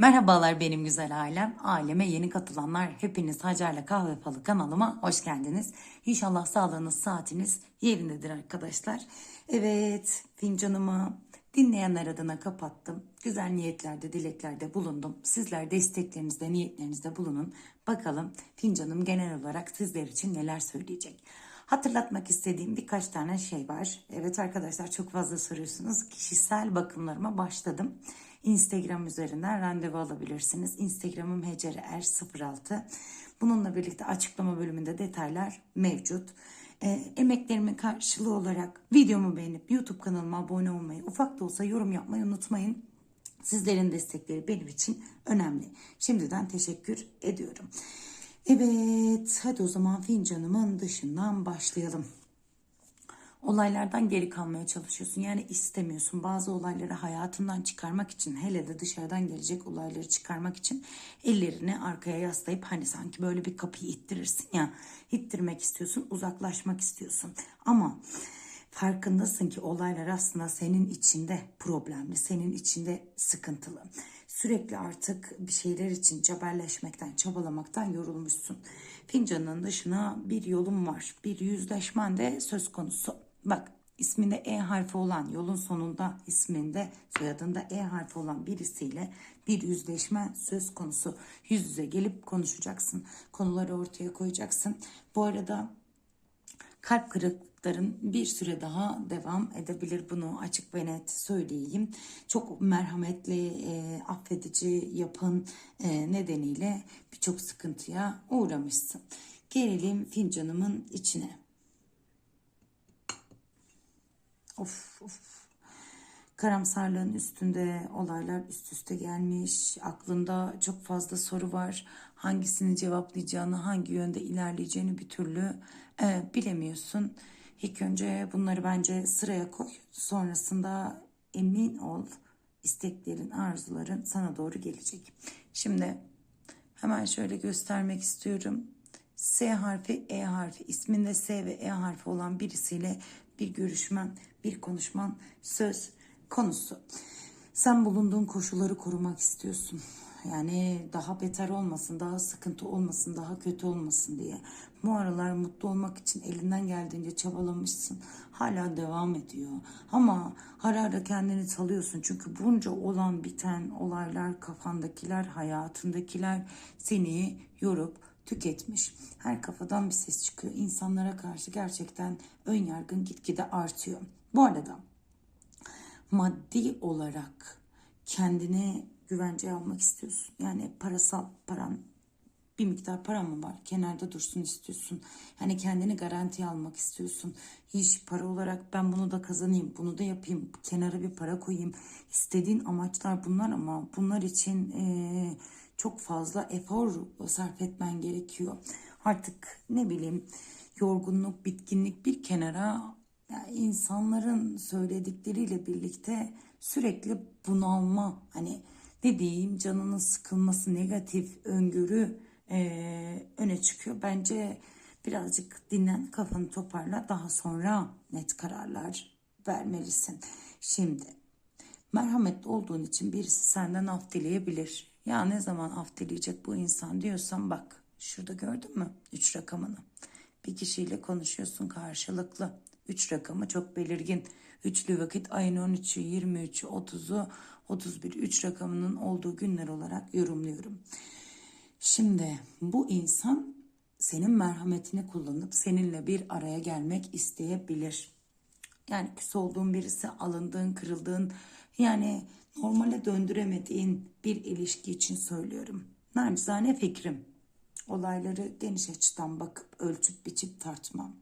Merhabalar benim güzel ailem. Aileme yeni katılanlar hepiniz Hacer'le Kahve Falı kanalıma hoş geldiniz. İnşallah sağlığınız, saatiniz yerindedir arkadaşlar. Evet, fincanımı dinleyenler adına kapattım. Güzel niyetlerde, dileklerde bulundum. Sizler de isteklerinizde, niyetlerinizde bulunun. Bakalım fincanım genel olarak sizler için neler söyleyecek. Hatırlatmak istediğim birkaç tane şey var. Evet arkadaşlar çok fazla soruyorsunuz. Kişisel bakımlarıma başladım. Instagram üzerinden randevu alabilirsiniz. Instagram'ım hecerer06. Bununla birlikte açıklama bölümünde detaylar mevcut. E, emeklerimin karşılığı olarak videomu beğenip YouTube kanalıma abone olmayı, ufak da olsa yorum yapmayı unutmayın. Sizlerin destekleri benim için önemli. Şimdiden teşekkür ediyorum. Evet, hadi o zaman fincanımın dışından başlayalım. Olaylardan geri kalmaya çalışıyorsun. Yani istemiyorsun. Bazı olayları hayatından çıkarmak için, hele de dışarıdan gelecek olayları çıkarmak için ellerini arkaya yaslayıp hani sanki böyle bir kapıyı ittirirsin ya. ittirmek istiyorsun, uzaklaşmak istiyorsun. Ama farkındasın ki olaylar aslında senin içinde problemli, senin içinde sıkıntılı. Sürekli artık bir şeyler için cebelleşmekten, çabalamaktan yorulmuşsun. Fincanın dışına bir yolun var. Bir yüzleşmen de söz konusu. Bak isminde E harfi olan yolun sonunda isminde soyadında E harfi olan birisiyle bir yüzleşme söz konusu. Yüz yüze gelip konuşacaksın. Konuları ortaya koyacaksın. Bu arada kalp kırıkların bir süre daha devam edebilir bunu açık ve net söyleyeyim. Çok merhametli, e, affedici yapın e, nedeniyle birçok sıkıntıya uğramışsın. Gelelim fincanımın içine. Of of. Karamsarlığın üstünde olaylar üst üste gelmiş. Aklında çok fazla soru var. Hangisini cevaplayacağını, hangi yönde ilerleyeceğini bir türlü e, bilemiyorsun. İlk önce bunları bence sıraya koy. Sonrasında emin ol isteklerin, arzuların sana doğru gelecek. Şimdi hemen şöyle göstermek istiyorum. S harfi, E harfi, isminde S ve E harfi olan birisiyle bir görüşmen, bir konuşman söz konusu. Sen bulunduğun koşulları korumak istiyorsun. Yani daha beter olmasın, daha sıkıntı olmasın, daha kötü olmasın diye. Bu aralar mutlu olmak için elinden geldiğince çabalamışsın. Hala devam ediyor. Ama ara ara kendini salıyorsun. Çünkü bunca olan biten olaylar, kafandakiler, hayatındakiler seni yorup tüketmiş. Her kafadan bir ses çıkıyor. İnsanlara karşı gerçekten ön yargın gitgide artıyor. Bu arada maddi olarak kendine güvence almak istiyorsun. Yani parasal paran bir miktar paran mı var? Kenarda dursun istiyorsun. Yani kendini garantiye almak istiyorsun. İş para olarak ben bunu da kazanayım, bunu da yapayım, kenara bir para koyayım. İstediğin amaçlar bunlar ama bunlar için eee, çok fazla efor sarf etmen gerekiyor. Artık ne bileyim yorgunluk, bitkinlik bir kenara yani insanların söyledikleriyle birlikte sürekli bunalma hani ne diyeyim canının sıkılması negatif öngörü eee, öne çıkıyor. Bence birazcık dinlen kafanı toparla daha sonra net kararlar vermelisin. Şimdi merhametli olduğun için birisi senden af dileyebilir. Ya ne zaman af dileyecek bu insan diyorsan bak şurada gördün mü 3 rakamını. Bir kişiyle konuşuyorsun karşılıklı. 3 rakamı çok belirgin. Üçlü vakit ayın 13'ü, 23'ü, 30'u, 31, 3 rakamının olduğu günler olarak yorumluyorum. Şimdi bu insan senin merhametini kullanıp seninle bir araya gelmek isteyebilir. Yani küs olduğun birisi, alındığın, kırıldığın, yani normale döndüremediğin bir ilişki için söylüyorum. Naçizane fikrim. Olayları geniş açıdan bakıp ölçüp biçip tartmam.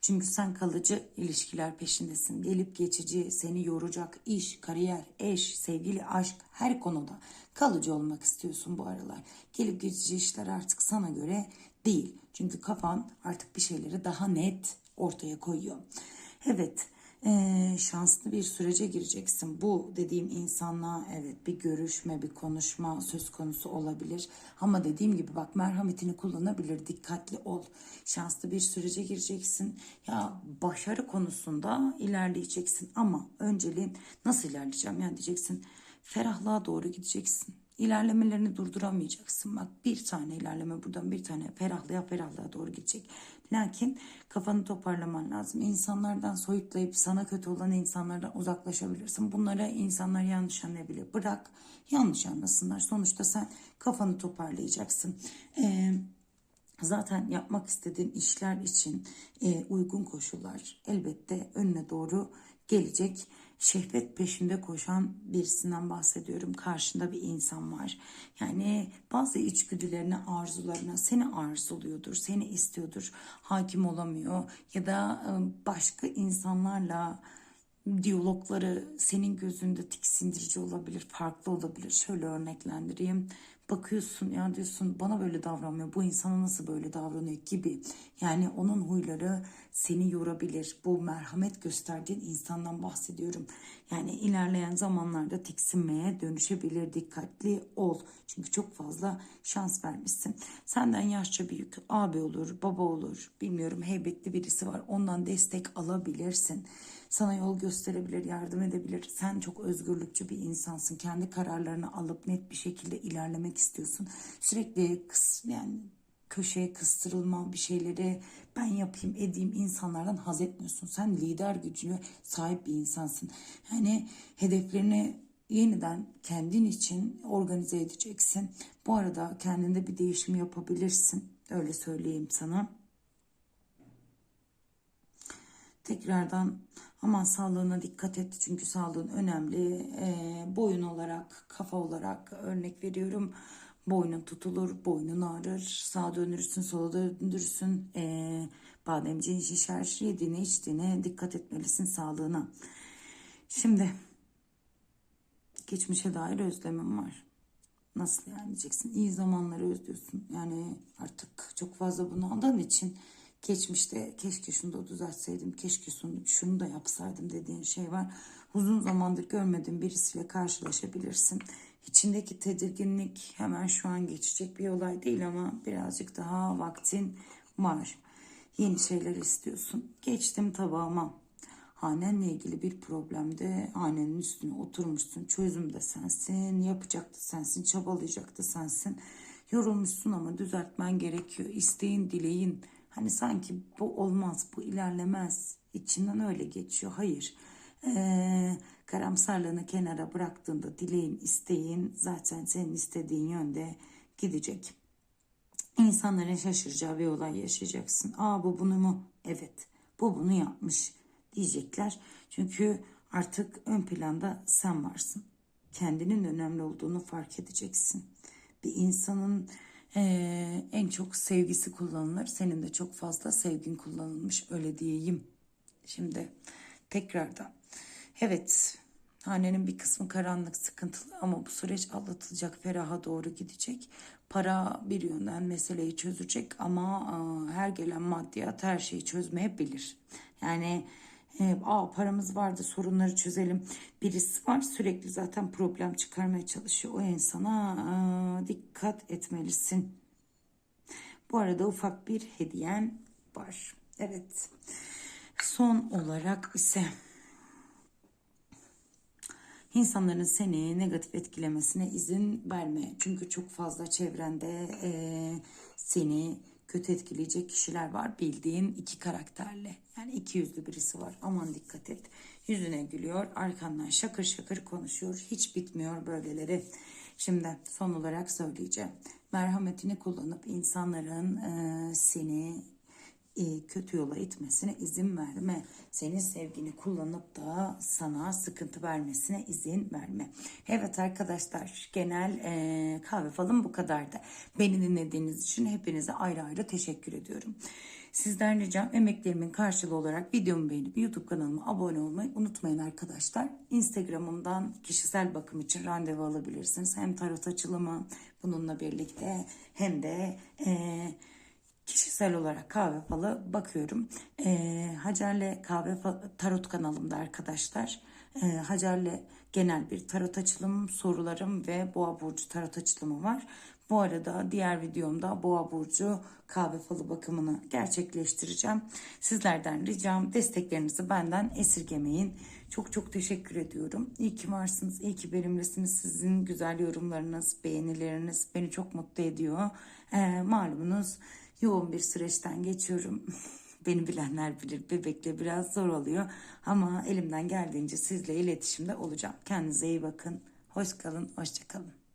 Çünkü sen kalıcı ilişkiler peşindesin. Gelip geçici, seni yoracak iş, kariyer, eş, sevgili, aşk her konuda kalıcı olmak istiyorsun bu aralar. Gelip geçici işler artık sana göre değil. Çünkü kafan artık bir şeyleri daha net ortaya koyuyor. Evet, eee, şanslı bir sürece gireceksin. Bu dediğim insanla evet bir görüşme, bir konuşma söz konusu olabilir. Ama dediğim gibi bak merhametini kullanabilir. Dikkatli ol. Şanslı bir sürece gireceksin. Ya başarı konusunda ilerleyeceksin ama önceliğin nasıl ilerleyeceğim? Yani diyeceksin ferahlığa doğru gideceksin. İlerlemelerini durduramayacaksın. Bak bir tane ilerleme buradan bir tane ferahlaya ferahlaya doğru gidecek. Lakin kafanı toparlaman lazım. İnsanlardan soyutlayıp sana kötü olan insanlardan uzaklaşabilirsin. Bunlara insanlar yanlış anlayabilir. Bırak yanlış anlasınlar. Sonuçta sen kafanı toparlayacaksın. Eee Zaten yapmak istediğin işler için e, uygun koşullar elbette önüne doğru gelecek. Şehvet peşinde koşan birisinden bahsediyorum. Karşında bir insan var. Yani bazı içgüdülerine, arzularına seni arzuluyordur, seni istiyordur. Hakim olamıyor ya da e, başka insanlarla diyalogları senin gözünde tiksindirici olabilir, farklı olabilir. Şöyle örneklendireyim. Bakıyorsun ya diyorsun bana böyle davranmıyor, bu insana nasıl böyle davranıyor gibi. Yani onun huyları seni yorabilir. Bu merhamet gösterdiğin insandan bahsediyorum. Yani ilerleyen zamanlarda tiksinmeye dönüşebilir. Dikkatli ol. Çünkü çok fazla şans vermişsin. Senden yaşça büyük abi olur, baba olur. Bilmiyorum heybetli birisi var. Ondan destek alabilirsin sana yol gösterebilir, yardım edebilir. Sen çok özgürlükçü bir insansın. Kendi kararlarını alıp net bir şekilde ilerlemek istiyorsun. Sürekli kıs, yani köşeye kıstırılma bir şeyleri ben yapayım edeyim insanlardan haz etmiyorsun. Sen lider gücüne sahip bir insansın. Yani hedeflerini yeniden kendin için organize edeceksin. Bu arada kendinde bir değişim yapabilirsin. Öyle söyleyeyim sana. Tekrardan aman sağlığına dikkat et çünkü sağlığın önemli. E, boyun olarak, kafa olarak örnek veriyorum. Boynun tutulur, boynun ağrır, sağa dönürsün, sola döndürürsün. E, bademciğin şişer, yediğine içtiğine dikkat etmelisin sağlığına. Şimdi geçmişe dair özlemim var. Nasıl yani diyeceksin? İyi zamanları özlüyorsun. Yani artık çok fazla bunu aldığın için geçmişte keşke şunu da düzeltseydim, keşke şunu, şunu da yapsaydım dediğin şey var. Uzun zamandır görmediğin birisiyle karşılaşabilirsin. İçindeki tedirginlik hemen şu an geçecek bir olay değil ama birazcık daha vaktin var. Yeni şeyler istiyorsun. Geçtim tabağıma. Hanenle ilgili bir problemde hanenin üstüne oturmuşsun. Çözüm de sensin, yapacak da sensin, çabalayacak da sensin. Yorulmuşsun ama düzeltmen gerekiyor. İsteğin, dileğin, Hani sanki bu olmaz, bu ilerlemez. İçinden öyle geçiyor. Hayır. Ee, karamsarlığını kenara bıraktığında dileğin, isteğin zaten senin istediğin yönde gidecek. İnsanların şaşıracağı bir olay yaşayacaksın. Aa bu bunu mu? Evet. Bu bunu yapmış diyecekler. Çünkü artık ön planda sen varsın. Kendinin önemli olduğunu fark edeceksin. Bir insanın ee, en çok sevgisi kullanılır. Senin de çok fazla sevgin kullanılmış öyle diyeyim. Şimdi tekrardan. Evet hanenin bir kısmı karanlık sıkıntılı ama bu süreç atlatılacak feraha doğru gidecek. Para bir yönden meseleyi çözecek ama a, her gelen maddiyat her şeyi çözmeyebilir. Yani e, Aa, paramız vardı sorunları çözelim. Birisi var sürekli zaten problem çıkarmaya çalışıyor. O insana aa, dikkat etmelisin. Bu arada ufak bir hediyen var. Evet. Son olarak ise insanların seni negatif etkilemesine izin verme. Çünkü çok fazla çevrende e, seni kötü etkileyecek kişiler var. Bildiğin iki karakterli. Yani iki yüzlü birisi var. Aman dikkat et. Yüzüne gülüyor. Arkandan şakır şakır konuşuyor. Hiç bitmiyor böyleleri. Şimdi son olarak söyleyeceğim. Merhametini kullanıp insanların e, seni kötü yola itmesine izin verme. Senin sevgini kullanıp da sana sıkıntı vermesine izin verme. Evet arkadaşlar genel e, kahve falım bu kadardı. Beni dinlediğiniz için hepinize ayrı ayrı teşekkür ediyorum. Sizden ricam emeklerimin karşılığı olarak videomu beğenip YouTube kanalıma abone olmayı unutmayın arkadaşlar. Instagram'ımdan kişisel bakım için randevu alabilirsiniz. Hem tarot açılımı bununla birlikte hem de... E, kişisel olarak kahve falı bakıyorum. E, Hacer'le kahve tarot kanalımda arkadaşlar. E, Hacer'le genel bir tarot açılımım, sorularım ve boğa burcu tarot açılımı var. Bu arada diğer videomda boğa burcu kahve falı bakımını gerçekleştireceğim. Sizlerden ricam desteklerinizi benden esirgemeyin. Çok çok teşekkür ediyorum. İyi ki varsınız, iyi ki benimlesiniz. Sizin güzel yorumlarınız, beğenileriniz beni çok mutlu ediyor. Ee, malumunuz yoğun bir süreçten geçiyorum. Beni bilenler bilir bebekle biraz zor oluyor. Ama elimden geldiğince sizle iletişimde olacağım. Kendinize iyi bakın. Hoş kalın, hoşça kalın.